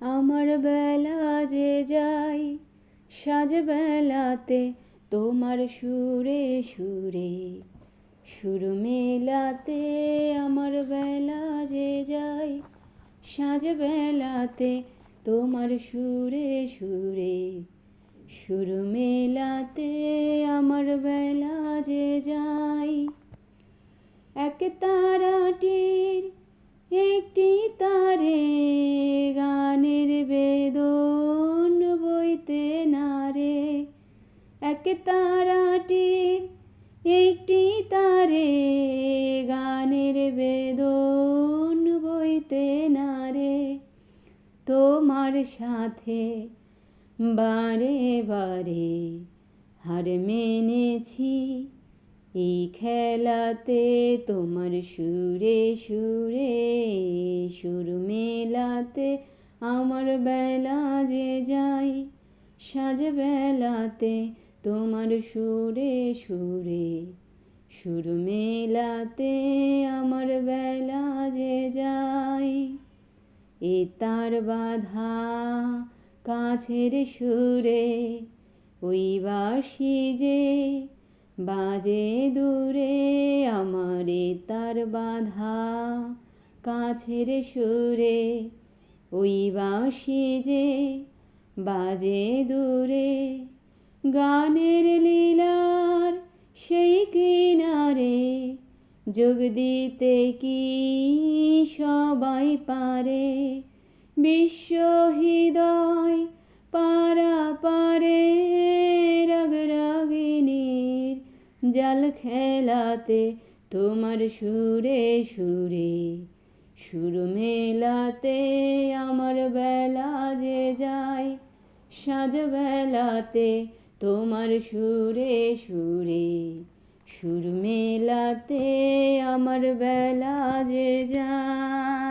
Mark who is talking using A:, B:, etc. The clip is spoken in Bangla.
A: আমার বেলা যে যাই সাজ বেলাতে তোমার সুরে সুরে। সুর মেলাতে আমার বেলা যে যাই সাজ বেলাতে তোমার সুরে সুরে। সুর মেলাতে আমার বেলা যে যাই এক এক তারাটির একটি তারে গানের বেদন বইতে না রে তোমার সাথে বারে বারে হার মেনেছি, এই খেলাতে তোমার সুরে সুরে, সুর মেলাতে আমার বেলা যে যাই, সাজ বেলাতে তোমার সুরে সুরে, সুর মেলাতে আমার বেলা যে যাই এ তার বাধা কাছের সুরে, ওই বাসি যে বাজে দূরে, আমারে তার বাধা কাছের সুরে, ওই বাসি যে বাজে দূরে। গানের লীলার সেই কিনারে যোগ দিতে কি সবাই পারে? বিশ্ব হৃদয় পারা পারে রাগ রাগিনীর জাল খেলাতে। তোমার সুরে সুরে, সুর মেলাতে আমার বেলা যে যায়, সাজ বেলাতে তোমার সুরে সুরে সুর মেলাতে আমার বেলা যে যায়